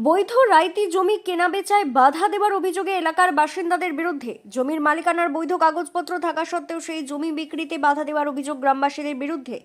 অবৈধ রাইতি জমি কেনাবেচায় বাধা দেওয়ার অভিযোগে এলাকার বাসিন্দাদের বিরুদ্ধে। জমির মালিকানার বৈধ কাগজপত্র থাকা সত্ত্বেও সেই জমি বিক্রিতে বাধা দেওয়ার অভিযোগ গ্রামবাসীদের বিরুদ্ধে।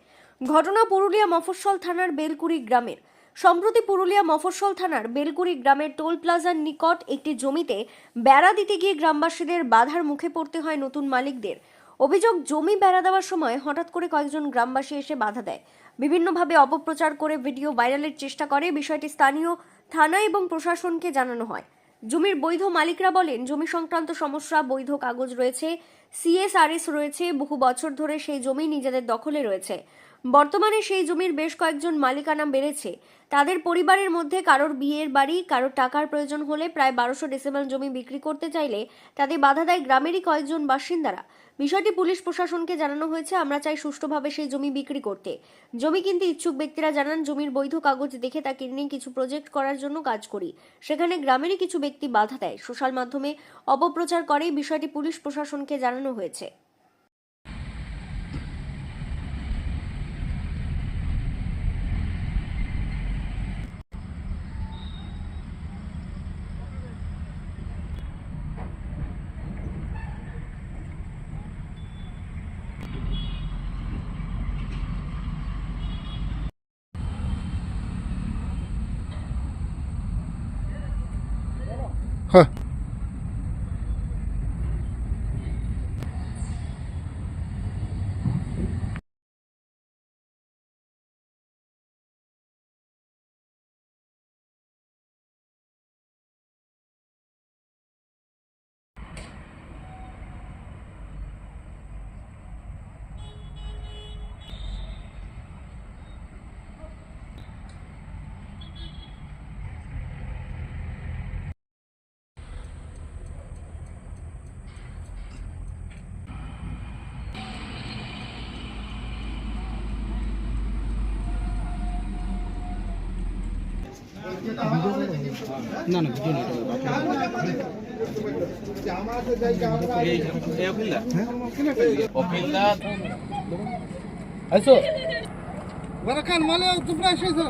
ঘটনা পুরুলিয়া মফস্বল থানার বেলকুড়ি গ্রামের। সম্প্রতি পুরুলিয়া মফস্বল থানার বেলকুড়ি গ্রামের টোল প্লাজার নিকট একটি জমিতে বেড়া দিতে গিয়ে গ্রামবাসীদের বাধার মুখে পড়তে হয় নতুন মালিকদের। অভিযোগ, জমি বেড়া দেওয়ার সময় হঠাৎ করে কয়েকজন গ্রামবাসী এসে বাধা দেয়। বিভিন্নভাবে অপপ্রচার করে ভিডিও ভাইরালের চেষ্টা করে। বিষয়টি স্থানীয় থানা এবং প্রশাসনকে জানানো হয়। জমির বৈধ মালিকরা বলেন, জমি সংক্রান্ত সমস্যা, বৈধ কাগজ রয়েছে, সিএসআরএস রয়েছে, বহু বছর ধরে সেই জমি নিজেদের দখলে রয়েছে। বর্তমানে সেই জমির বেশ কয়েকজন মালিকানা বেড়েছে। তাদের পরিবারের মধ্যে কারোর বিয়ের বাড়ি, কারোর টাকার প্রয়োজন হলে প্রায় বারোশো ডেসিমেল জমি বিক্রি করতে চাইলে তাদের বাধা দেয় গ্রামেরই কয়েকজন বাসিন্দারা। বিষয়টি পুলিশ প্রশাসনকে জানানো হয়েছে। আমরা চাই সুষ্ঠুভাবে সেই জমি বিক্রি করতে। জমি কিনতে ইচ্ছুক ব্যক্তিরা জানান, জমির বৈধ কাগজ দেখে তা কিনে কিছু প্রজেক্ট করার জন্য কাজ করি। সেখানে গ্রামেরই কিছু ব্যক্তি বাধা দেয়। সোশ্যাল মাধ্যমে অপপ্রচার করে বিষয়টি পুলিশ প্রশাসনকে জানানো হয়েছে। হ্যাঁ না না ভিডিও নেই আইসো বরকান মালে তোমরা এসেছো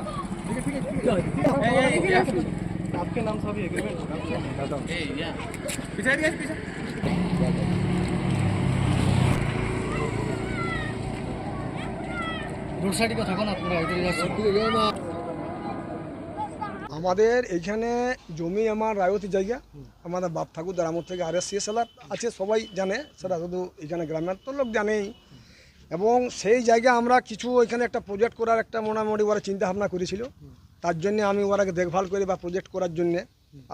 आपके नाम सभी एग्रीमेंट রোড সাইডে থাকুন আপনারা এদিকে যাচ্ছেন আমাদের এইখানে জমি আমার রায়তী জায়গা। আমাদের বাপ ঠাকুরদার আমর থেকে আর এস সিএসএলআর আছে, সবাই জানে। সেটা শুধু এখানে গ্রামের তো লোক জানেই। এবং সেই জায়গা আমরা কিছু ওইখানে একটা প্রজেক্ট করার একটা মোটামুটি ওরা চিন্তাভাবনা করেছিল। তার জন্য আমি ওরাকে দেখভাল করি বা প্রজেক্ট করার জন্যে।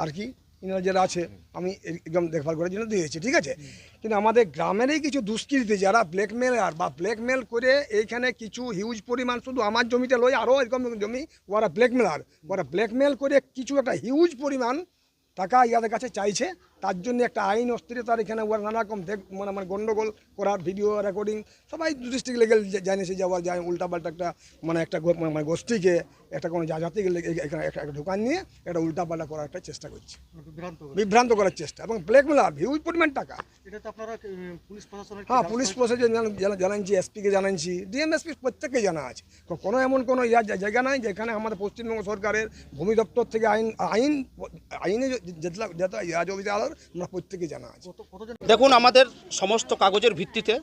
আর কি? ইনারা যারা আছে, আমি একদম দেখভাল করার জন্য দিয়েছি, ঠিক আছে? কিন্তু আমাদের গ্রামেরই কিছু দুষ্কৃতি যারা ব্ল্যাকমেলার বা ব্ল্যাকমেল করে এইখানে কিছু হিউজ পরিমাণ শুধু আমার জমিতে লই আরও এরকম জমি, ওরা ব্ল্যাকমেলার ওরা ব্ল্যাকমেল করে কিছু একটা হিউজ পরিমাণ টাকা ইয়াদের কাছে চাইছে তার জন্য একটা আইন অস্থিরতার এখানে ওরা নানারকম দেখ মানে মানে গণ্ডগোল করার ভিডিও রেকর্ডিং সবাই ডিস্ট্রিক্ট লেভেল জানিয়েছে যাওয়া যায় উল্টাপাল্টা একটা মানে একটা গো- মানে গোষ্ঠীকে একটা কোনো জাতিকে এখানে একটা একটা দোকান নিয়ে একটা উল্টাপাল্টা করার একটা চেষ্টা করছে। বিভ্রান্ত করার চেষ্টা এবং ব্ল্যাকমেলার হিউজ পরিমাণ টাকা। হ্যাঁ পুলিশ প্রশাসন জানা- জানা- জানাচ্ছি এসপিকে জানাচ্ছি ডিএমএসপি প্রত্যেককে জানা আছে। কোনো এমন কোনো জায়গা নাই যেখানে আমাদের পশ্চিমবঙ্গ সরকারের ভূমি দপ্তর থেকে আইন আইন আইনে যেটা যেটা অফিসার আমরা প্রত্যেকে জানা আছে। দেখুন আমাদের সমস্ত কাগজের ভিত্তিতে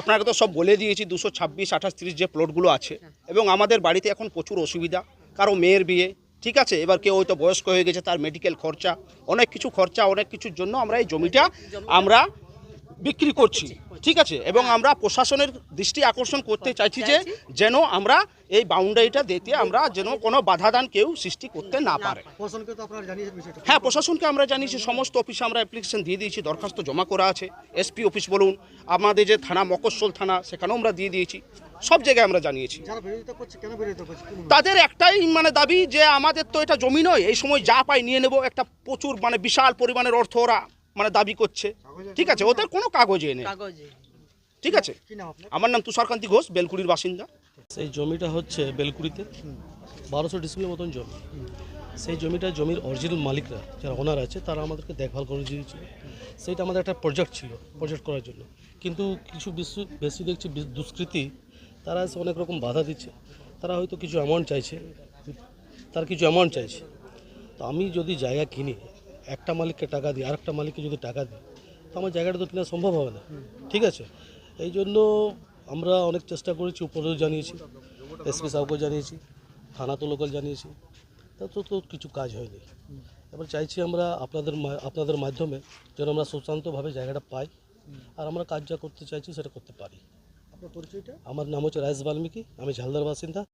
আপনাকে তো সব বলে দিয়েছি দুশো ছাব্বিশ আঠাশ তিরিশ যে প্লটগুলো আছে। এবং আমাদের বাড়িতে এখন প্রচুর অসুবিধা কারও মেয়ের বিয়ে ঠিক আছে? এবার কেউ হয়তো বয়স্ক হয়ে গেছে তার মেডিকেল খরচা অনেক কিছু খরচা অনেক কিছুর জন্য আমরা এই জমিটা আমরা বিক্রি করছি। ঠিক আছে? এবং আমরা প্রশাসনের দৃষ্টি আকর্ষণ করতে চাইছি যে যেন আমরা এই বাউন্ডারিটা দিতে আমরা যেন কোনো বাধাদান কেউ সৃষ্টি করতে না পারে। হ্যাঁ প্রশাসনকে আমরা জানিয়েছি। সমস্ত অফিসে আমরা অ্যাপ্লিকেশন দিয়ে দিয়েছি। দরখাস্ত জমা করা আছে। এসপি অফিস বলুন আমাদের যে থানা মকস্বল থানা সেখানেও আমরা দিয়ে দিয়েছি। সব জায়গায় আমরা জানিয়েছি? তাদের একটাই মানে দাবি যে আমাদের তো এটা জমি নয়। এই সময় যা পাই নিয়ে নেব। একটা প্রচুর মানে বিশাল পরিমাণের অর্থ ওরা মানে দাবি করছে। ঠিক আছে ওদের কোনো কাগজে নেই। ঠিক আছে? কি নাম আপনার? আমার নাম তুষারকান্তি ঘোষ বেলকুড়ির বাসিন্দা। সেই জমিটা হচ্ছে বেলকুড়িতে। বারোশো ডিসিপ্লিন মতন জমি। সেই জমিটা জমির অরিজিনাল মালিকরা যারা ওনার আছে তারা আমাদেরকে দেখভাল করে দিয়েছিল। সেইটা আমাদের একটা প্রজেক্ট ছিল প্রজেক্ট করার জন্য। কিন্তু কিছু বেশি বেশি দেখছি দুষ্কৃতী তারা এসে অনেক রকম বাধা দিচ্ছে। তারা হয়তো কিছু অ্যামাউন্ট চাইছে তার কিছু অ্যামাউন্ট চাইছে। তো আমি যদি জায়গা কিনি একটা মালিককে টাকা দিই আরেকটা মালিককে যদি টাকা দিই তো আমার জায়গাটা তো কেনা সম্ভব হবে না। ঠিক আছে? এই জন্য আমরা অনেক চেষ্টা করেছি উপরেও জানিয়েছি এসপি সাহেবকেও জানিয়েছি থানা তো লোকাল জানিয়েছি তা তো তো কিছু কাজ হয়নি। এবার চাইছি আমরা আপনাদের আপনাদের মাধ্যমে যেন আমরা সুশান্তভাবে জায়গাটা পাই আর আমরা কাজ যা করতে চাইছি সেটা করতে পারি। আপনার পরিচয়টা? আমার নাম হচ্ছে রায়েশ বাল্মীকি আমি ঝালদার বাসিন্দা।